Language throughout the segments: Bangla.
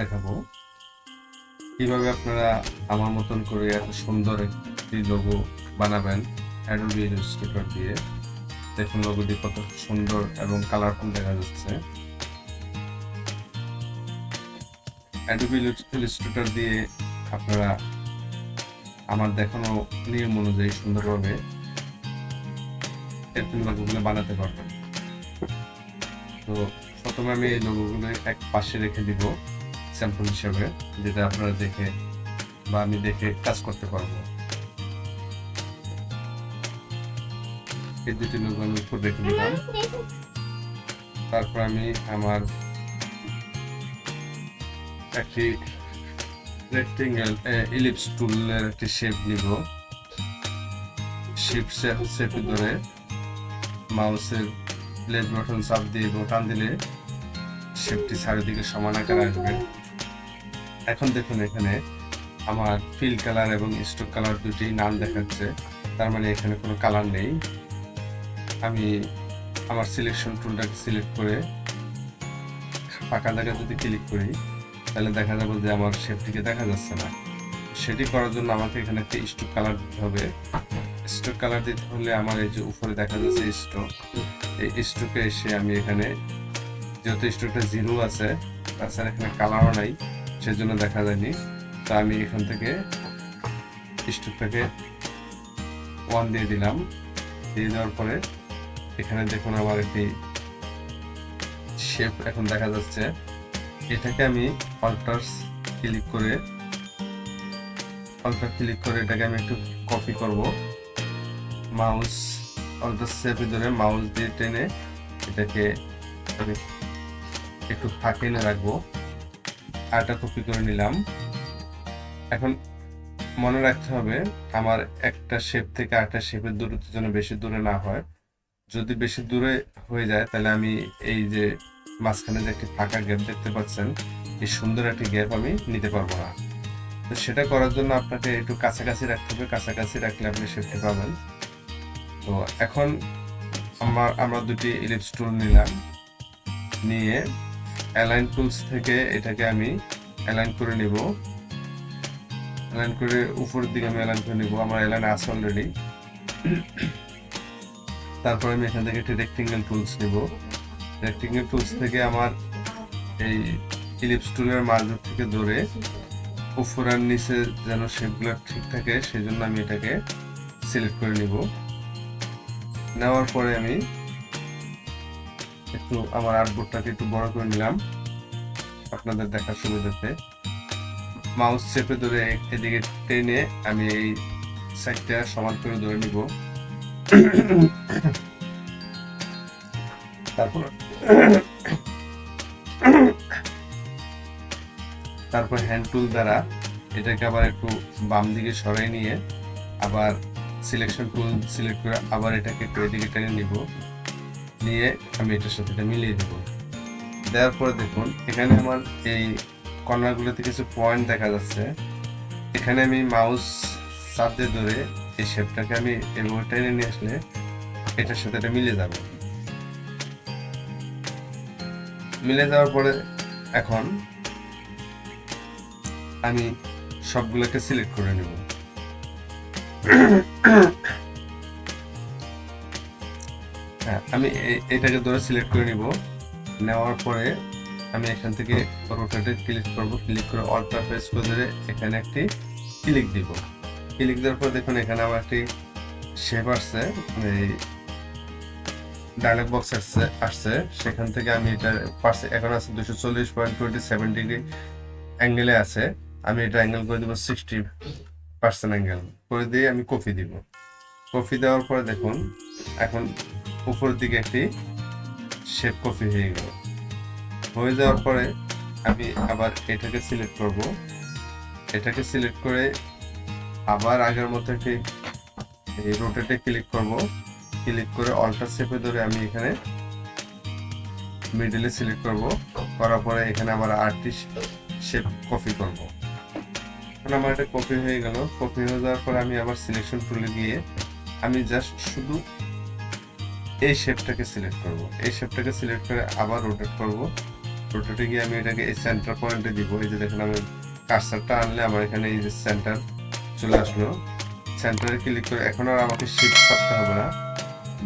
দেখাবো। কীভাবে আপনারা আমার মতন করে এত সুন্দর একটি লোগো বানাবেন অ্যাডোবি ইলাস্ট্রেটর দিয়ে। দেখুন লোগোটি কত সুন্দর এবং কালারফুল দেখা যাচ্ছে। অ্যাডোবি ইলাস্ট্রেটর দিয়ে আপনারা আমার দেখানো নিয়ম অনুযায়ী সুন্দরভাবে এরকম লোগোগুলো বানাতে পারবেন। তো প্রথমে আমি এই লোগোগুলো এক পাশে রেখে দিব। স্যাম্পল হিসেবে যেটা আপনারা দেখে বা আমি দেখে কাজ করতে পারব। এই দুটি লোক আমি উপর রেখে দিলাম। তারপর আমি আমার একটি রেক্টেঙ্গেল ইলিপস টুলের একটি শেপ নিব। শেপ শেপে ধরে মাউসের প্লেট বাটন চাপ দিয়ে এবং দিলে শেপটি চারিদিকে সমান আকার আসবে। এখন দেখুন এখানে আমার ফিল কালার এবং স্টোক কালার দুটি নাম দেখাচ্ছে। তার মানে এখানে কোনো কালার নেই। আমি আমার সিলেকশন টুলটাকে সিলেক্ট করে ফাঁকা জায়গা যদি ক্লিক করি, তাহলে দেখা যাবে যে আমার শেপটিকে দেখা যাচ্ছে না। সেটি করার জন্য আমাকে এখানে একটা স্টোক কালার দিতে হবে। স্টোক কালার দিতে হলে আমার এই যে উপরে দেখা যাচ্ছে স্টোক এই স্টোকে এসে আমি এখানে যেহেতু স্টোকটা জিরো আছে, তাছাড়া এখানে কালারও নাই সেজন্য দেখা যায়নি। তা আমি এখান থেকে স্টোকটাকে ওয়ান দিয়ে দিলাম। দিয়ে দেওয়ার পরে এখানে দেখুন আমার একটি শেপ এখন দেখা যাচ্ছে। এটাকে আমি অল্টার্স ক্লিক করে অল্টার ক্লিক করে এটাকে আমি একটু কপি করব। মাউস অল্টার শেপে ধরে মাউস দিয়ে টেনে এটাকে আমি একটু ফাঁকে এনে রাখব। আটা কপি করে নিলাম। এখন মনে রাখতে হবে, আমার একটা শেপ থেকে আরেকটা শেপের দূরত্ব যেন বেশি দূরে না হয়। যদি বেশি দূরে হয়ে যায়, তাহলে আমি এই যে মাঝখানে যে একটি ফাঁকা গ্যাপ দেখতে পাচ্ছেন, এই সুন্দর একটি গ্যাপ আমি নিতে পারব না। তো সেটা করার জন্য আপনাকে একটু কাছাকাছি রাখতে হবে। কাছাকাছি রাখলে আপনি শেপটি পাবেন। তো এখন আমার, আমরা দুটি ইলিপস টুল নিলাম। নিয়ে অ্যালাইন টুলস থেকে এটাকে আমি অ্যালাইন করে নিব। অ্যালাইন করে উপরের দিকে আমি অ্যালাইন করে নিব, আমার অ্যালাইন আছে অলরেডি তারপর আমি এখান থেকে একটি রেক্টেঙ্গেল টুলস নিব। রেক্টেঙ্গেল টুলস থেকে আমার এই ইলিপস টুলের মাঝ থেকে ধরে উপর আর নিচে যেন শেপগুলো ঠিক থাকে সেই জন্য আমি এটাকে সিলেক্ট করে নিব। নেওয়ার পরে আমি একটু আমার আর্টবোর্ডটাকে একটু বড় করে নিলাম। আপনাদের দেখার সুবিধাতে মাউস চেপে ধরে এদিকে টেনে আমি এই সাইডটা সমান করে ধরে নিব। তারপর তারপর হ্যান্ড টুল দ্বারা এটাকে আবার একটু বাম দিকে সরাই নিয়ে আবার সিলেকশন টুল সিলেক্ট করে আবার এটাকে একটু এদিকে টেনে নিব। নিয়ে আমি এটার সাথে এটা মিলিয়ে দেব। দেওয়ার পরে দেখুন, এখানে আমার এই কর্নারগুলোতে কিছু পয়েন্ট দেখা যাচ্ছে। এখানে আমি মাউস দিয়ে ধরে এই শেপটাকে আমি এভাবে টেনে নিয়ে আসলে এটার সাথে এটা মিলে যাবে। মিলে যাওয়ার পরে এখন আমি সবগুলোকে সিলেক্ট করে নেব। আমি এটাকে ধরে সিলেক্ট করে নিব। নেওয়ার পরে আমি এখান থেকে রোটেটে ক্লিক করব। ক্লিক করে অল্টার প্রেস করে ধরে এখানে একটি ক্লিক দিব। ক্লিক দেওয়ার পর দেখুন এখানে আমার একটি শেপ আসছে এই ডায়লগ বক্স আসছে আসছে। সেখান থেকে আমি এটা পার্সে এখন আছে দুশো চল্লিশ পয়েন্ট টোয়েন্টি সেভেন ডিগ্রি অ্যাঙ্গেলে আছে। আমি এটা অ্যাঙ্গেল করে দেবো সিক্সটি পার্সেন্ট অ্যাঙ্গেল করে দিয়ে আমি কপি দিব। কপি দেওয়ার পরে দেখুন, এখন উপরের দিকে একটি শেপ কপি হয়ে গেল। হয়ে যাওয়ার পরে আমি আবার এটাকে সিলেক্ট করব। এটাকে সিলেক্ট করে আবার আগের মতো একটি রোটেটে ক্লিক করব। ক্লিক করে অল্টার শেপে ধরে আমি এখানে মিডলে সিলেক্ট করব। করার পরে এখানে আবার আটটি শেপ কপি করব। এখন আমার এটা কপি হয়ে গেল। কপি হয়ে যাওয়ার পরে আমি আবার সিলেকশন টুলে গিয়ে আমি জাস্ট শুধু এই শেপটাকে সিলেক্ট করব। এই শেপটাকে সিলেক্ট করে আবার রোটেট করব। রোটেটে গিয়ে আমি এটাকে এই সেন্টার পয়েন্টে দিব। এই যে দেখেন, আমি কার্সারটা আনলে আমার এখানে এই যে সেন্টার চলে আসলো। সেন্টারে ক্লিক করে এখন আর আমাকে শিফট চাপতে হবে না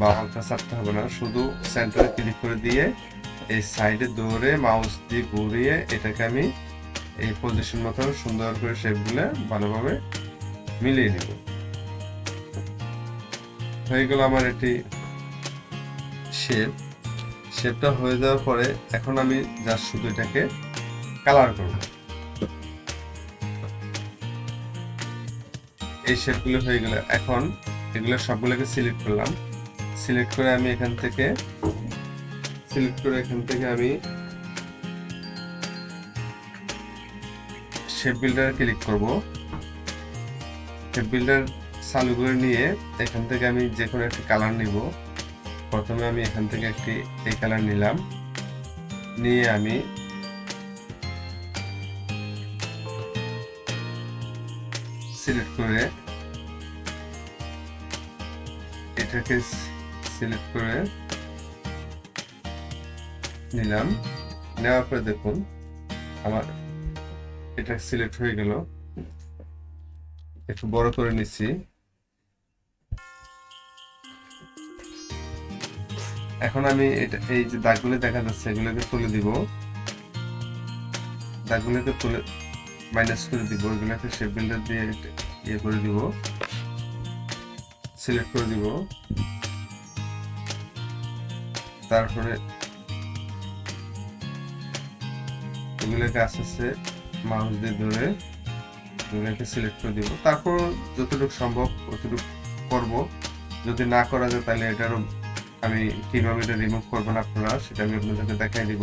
বা হালকা চাপতে হবে না। শুধু সেন্টারে ক্লিক করে দিয়ে এই সাইডে দৌড়ে মাউস দিয়ে ঘুরিয়ে এটাকে আমি এই পজিশন মতো সুন্দর করে শেপগুলো ভালোভাবে মিলিয়ে নেব। হয়ে গেল আমার এটি শেপ শেপটা হয়ে যাওয়ার পরে এখন আমি জাস্ট শুধু এটাকে কালার করব। এই শেপগুলো হয়ে গেলে এখন এগুলো সবগুলোকে সিলেক্ট করলাম। সিলেক্ট করে আমি এখান থেকে সিলেক্ট করে এখান থেকে আমি শেপ বিল্ডার ক্লিক করব। শেপ বিল্ডার চালু করে নিয়ে এখান থেকে আমি যে কোনো একটি কালার নিব। প্রথমে আমি এখান থেকে একটি এই কালার নিলাম। নিয়ে আমি সিলেক্ট করে এটাকে সিলেক্ট করে নিলাম। নেওয়ার পরে দেখুন, আমার এটা সিলেক্ট হয়ে গেল। একটু বড় করে নিচ্ছি। এখন আমি এটা, এই যে দাগগুলো দেখা যাচ্ছে, এগুলোকে তুলে দিব। দাগগুলোকে তুলে মাইনাস করে দিব, এগুলোকে শেপ বিল্ডার দিয়ে ইয়ে করে দিব। সিলেক্ট করে দিব। তারপরে এগুলোকে আস্তে আস্তে মাউস দিয়ে ধরে, এগুলোকে সিলেক্ট করে দিব। তারপর যতটুকু সম্ভব ততটুকু করব। যদি না করা যায়, তাহলে এটারও আমি কীভাবে এটা রিমুভ করবেন আপনারা সেটা আমি আপনাদেরকে দেখাই দিব।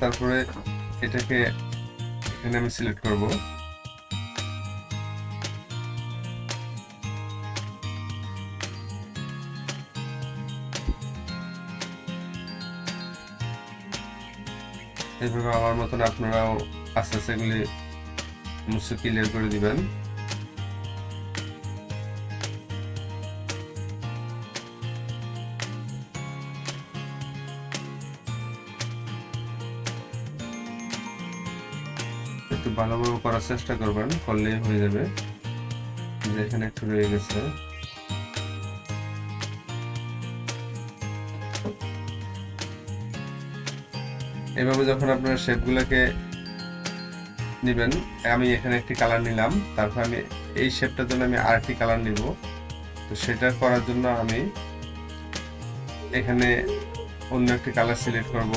তারপরে এটাকে এখানে আমি সিলেক্ট করব। এইভাবে আমার মতন আপনারাও আস্তে আস্তে এগুলি মুছে ক্লিয়ার করে দিবেন। একটু ভালোভাবে করার চেষ্টা করবেন, করলেই হয়ে যাবে। যে এখানে একটু রয়ে গেছে। এভাবে যখন আপনার শেপগুলোকে নেবেন, আমি এখানে একটি কালার নিলাম। তারপর আমি এই শেপটার জন্য আমি আরেকটি কালার নিব। তো সেটা করার জন্য আমি এখানে অন্য একটি কালার সিলেক্ট করব।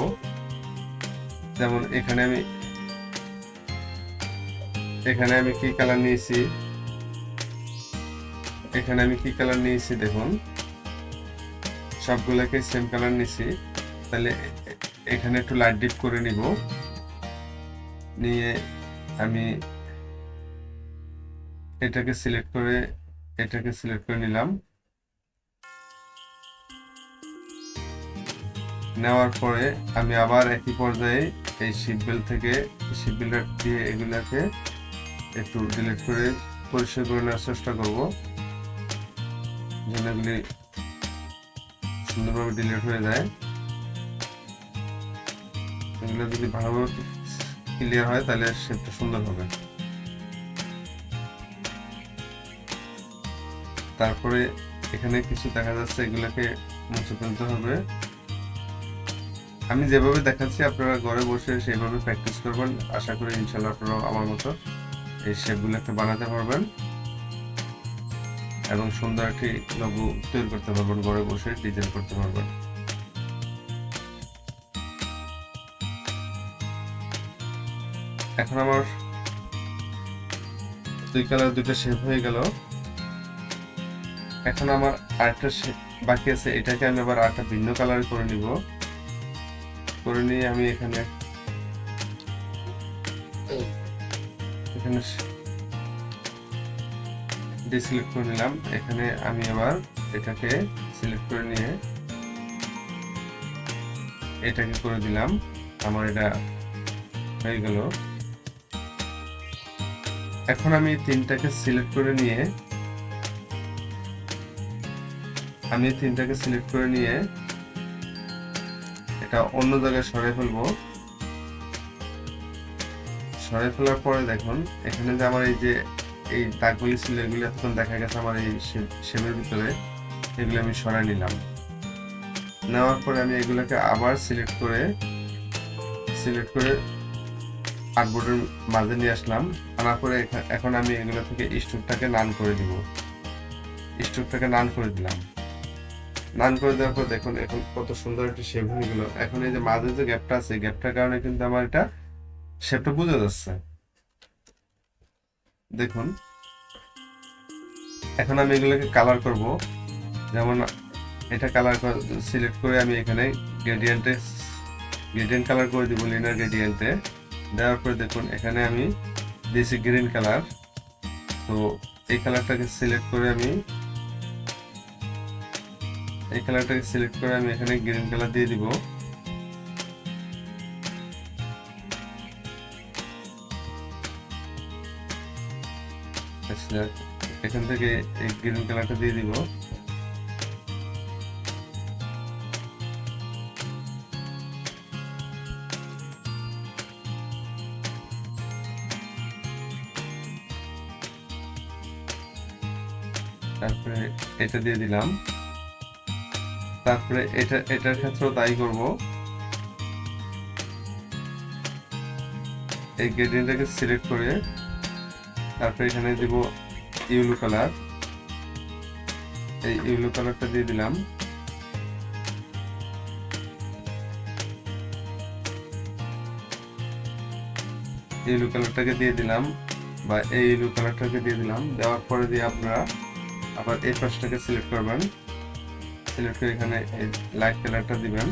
যেমন এখানে আমি এখানে আমি কি কালার নিয়েছি? এখানে আমি কি কালার নিয়েছি? দেখুন সবগুলোকে সেম কালার নিয়েছি। তাহলে এখানে একটু লাইট ডিপ করে নিব। নিয়ে আমি এটাকে সিলেক্ট করে, এটাকে সিলেক্ট করে নিলাম। নেওয়ার পরে আমি আবার একই পর্যায়ে এই শিপবেল থেকে শিপবেলটা দিয়ে এগুলাকে একটু ডিলিট করে পরিষ্কার করে নেওয়ার চেষ্টা করব। যেন এগুলি সুন্দরভাবে ডিলিট হয়ে যায়। এগুলো যদি ভালোভাবে ক্লিয়ার হয়, তাহলে শেপটা সুন্দর হবে। তারপরে এখানে কিছু দেখা যাচ্ছে, এগুলোকে মুছে ফেলতে হবে। আমি যেভাবে দেখাচ্ছি, আপনারা ঘরে বসে সেইভাবে প্র্যাকটিস করবেন। আশা করি ইনশাল্লাহ আপনারা আমার মতো এই শেপগুলোকে বানাতে পারবেন এবং সুন্দর একটি লঘু তৈরি করতে পারবেন, ঘরে বসে ডিজাইন করতে পারবেন। এখন আমার দুই কালার দুটো শেপ হয়ে গেল। এখন আমার আরেকটা বাকি আছে, এটাকে আমি আবার আরেকটা ভিন্ন কালার করে নিব। করে নিয়ে আমি এখানে এখানে ডিসিলেক্ট করে নিলাম। এখানে আমি আবার এটাকে সিলেক্ট করে নিয়ে এটাকে করে দিলাম। আমার এটা হয়ে গেল। এখন আমি তিনটাকে সিলেক্ট করে নিয়ে, আমি তিনটাকে সিলেক্ট করে নিয়ে এটা অন্য জায়গায় সরাই ফেলব। সরাই ফেলার পরে দেখুন, এখানে যে আমার এই যে, এই দাগগুলি ছিল এগুলি এতক্ষণ দেখা গেছে আমার এই শেপের ভিতরে, এগুলো আমি সরাই নিলাম। নেওয়ার পরে আমি এগুলোকে আবার সিলেক্ট করে সিলেক্ট করে আর্টবোর্ডের মাঝে নিয়ে আসলাম। আনার পরে এখন আমি এগুলো থেকে স্টোকটাকে নান করে দিব। স্টোভটাকে নান করে দিলাম। নান করে দেওয়ার পর দেখুন এখন কত সুন্দর একটা শেপ হয়ে গেল। এখন এই যে মাঝে যে গ্যাপটা আছে গ্যাপটার কারণে কিন্তু আমার এটা শেপটা বোঝা যাচ্ছে। দেখুন। এখন আমি এগুলোকে কালার করব। যেমন এটা কালার সিলেক্ট করে আমি এখানে গ্রেডিয়েন্টে গ্রেডিয়েন্ট কালার করে দিব লিনার গ্রেডিয়েন্টে দেওয়ার পরে দেখুন, এখানে আমি দিয়েছি গ্রিন কালার তো এই কালারটাকে সিলেক্ট করে আমি, এই কালারটাকে সিলেক্ট করে আমি এখানে গ্রিন কালার দিয়ে দিব। এখান থেকে এই গ্রিন কালারটা দিয়ে দিব। তারপরে এটা দিয়ে দিলাম। তারপরে এটা, এটার ক্ষেত্রেও তাই করব। এই গ্রেডিয়েন্টটাকে সিলেক্ট করে তারপরে এখানে দিব ইউলো কালার। এই ইউলো কালারটা দিয়ে দিলাম। ইউলো কালারটাকে দিয়ে দিলাম বা এই ইউলো কালারটাকে দিয়ে দিলাম। দেওয়ার পরে দিয়ে আপনারা আবার এই পাশটাকে সিলেক্ট করবেন। সিলেক্ট করে এখানে লাইট কালারটা দিবেন।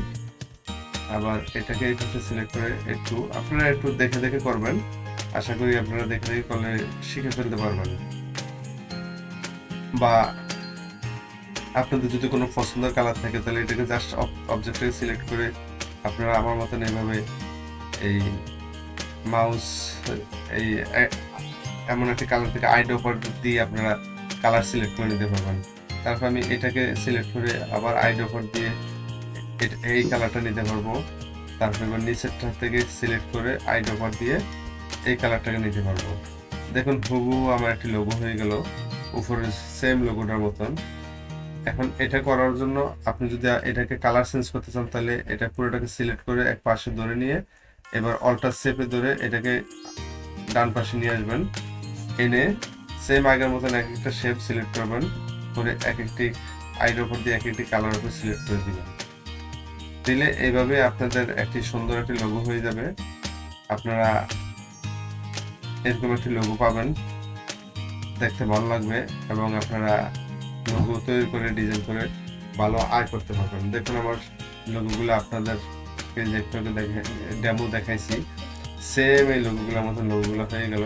আবার এটাকে এই পাশে সিলেক্ট করে একটু আপনারা একটু দেখে দেখে করবেন। আশা করি আপনারা দেখে দেখে করলে শিখে ফেলতে পারবেন। বা আপনাদের যদি কোনো পছন্দের কালার থাকে, তাহলে এটাকে জাস্ট অবজেক্টটাকে সিলেক্ট করে আপনারা আমার মতন এইভাবে এই মাউস এই এমন একটা কালার থেকে আইড অফার দিয়ে আপনারা কালার সিলেক্ট করে নিতে পারবেন। তারপর আমি এটাকে সিলেক্ট করে আবার আইড অফার দিয়ে এই কালারটা নিতে পারব। তারপর নিচেরটা থেকে সিলেক্ট করে আইড অফার দিয়ে এই কালারটাকে নিতে পারব। দেখুন, হুবহু আমার একটি লোগো হয়ে গেল। উপরে সেম লোগোটার মতন। এখন এটা করার জন্য আপনি যদি এটাকে কালার চেঞ্জ করতে চান, তাহলে এটা পুরোটাকে সিলেক্ট করে এক পাশে ধরে নিয়ে এবার অল্টার শেপে ধরে এটাকে ডান পাশে নিয়ে আসবেন। এনে সেম আগের মতন এক একটা শেপ সিলেক্ট করবেন, করে এক একটি আইড উপর দিয়ে এক একটি কালার উপর সিলেক্ট করে দিবেন। দিলে এইভাবে আপনাদের একটি সুন্দর একটি লোগো হয়ে যাবে। আপনারা এরকম একটি লোগো পাবেন, দেখতে ভালো লাগবে এবং আপনারা লোগো তৈরি করে ডিজাইন করে ভালো আয় করতে পারবেন। দেখুন আমার লোগোগুলো আপনাদের দেখে ডেমো দেখাইছি। সেম এই লোগোগুলোর মতন লোগোগুলো হয়ে গেল।